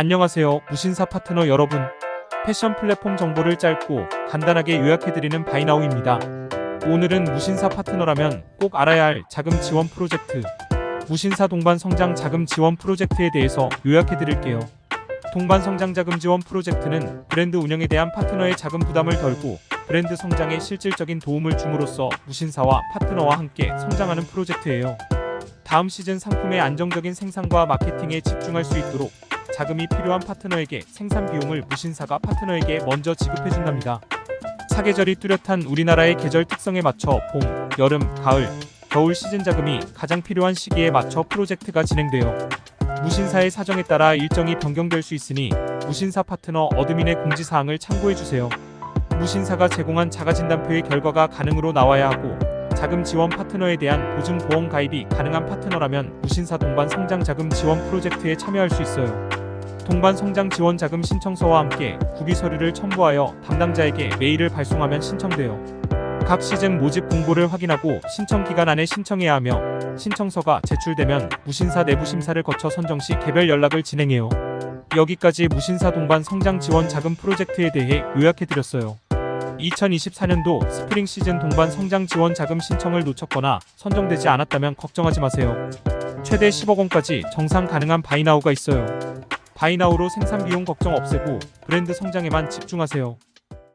안녕하세요. 무신사 파트너 여러분. 패션 플랫폼 정보를 짧고 간단하게 요약해드리는 바이나우입니다. 오늘은 무신사 파트너라면 꼭 알아야 할 자금 지원 프로젝트, 무신사 동반 성장 자금 지원 프로젝트에 대해서 요약해드릴게요. 동반 성장 자금 지원 프로젝트는 브랜드 운영에 대한 파트너의 자금 부담을 덜고 브랜드 성장에 실질적인 도움을 줌으로써 무신사와 파트너와 함께 성장하는 프로젝트예요. 다음 시즌 상품의 안정적인 생산과 마케팅에 집중할 수 있도록 자금이 필요한 파트너에게 생산 비용을 무신사가 파트너에게 먼저 지급해준답니다. 사계절이 뚜렷한 우리나라의 계절 특성에 맞춰 봄, 여름, 가을, 겨울 시즌 자금이 가장 필요한 시기에 맞춰 프로젝트가 진행되어 무신사의 사정에 따라 일정이 변경될 수 있으니 무신사 파트너 어드민의 공지사항을 참고해주세요. 무신사가 제공한 자가진단표의 결과가 가능으로 나와야 하고 자금 지원 파트너에 대한 보증 보험 가입이 가능한 파트너라면 무신사 동반 성장 자금 지원 프로젝트에 참여할 수 있어요. 동반 성장 지원 자금 신청서와 함께 구비 서류를 첨부하여 담당자에게 메일을 발송하면 신청돼요. 각 시즌 모집 공고를 확인하고 신청 기간 안에 신청해야 하며 신청서가 제출되면 무신사 내부 심사를 거쳐 선정 시 개별 연락을 진행해요. 여기까지 무신사 동반 성장 지원 자금 프로젝트에 대해 요약해드렸어요. 2024년도 스프링 시즌 동반 성장 지원 자금 신청을 놓쳤거나 선정되지 않았다면 걱정하지 마세요. 최대 10억 원까지 정상 가능한 바이나우가 있어요. 바이나우로 생산 비용 걱정 없애고 브랜드 성장에만 집중하세요.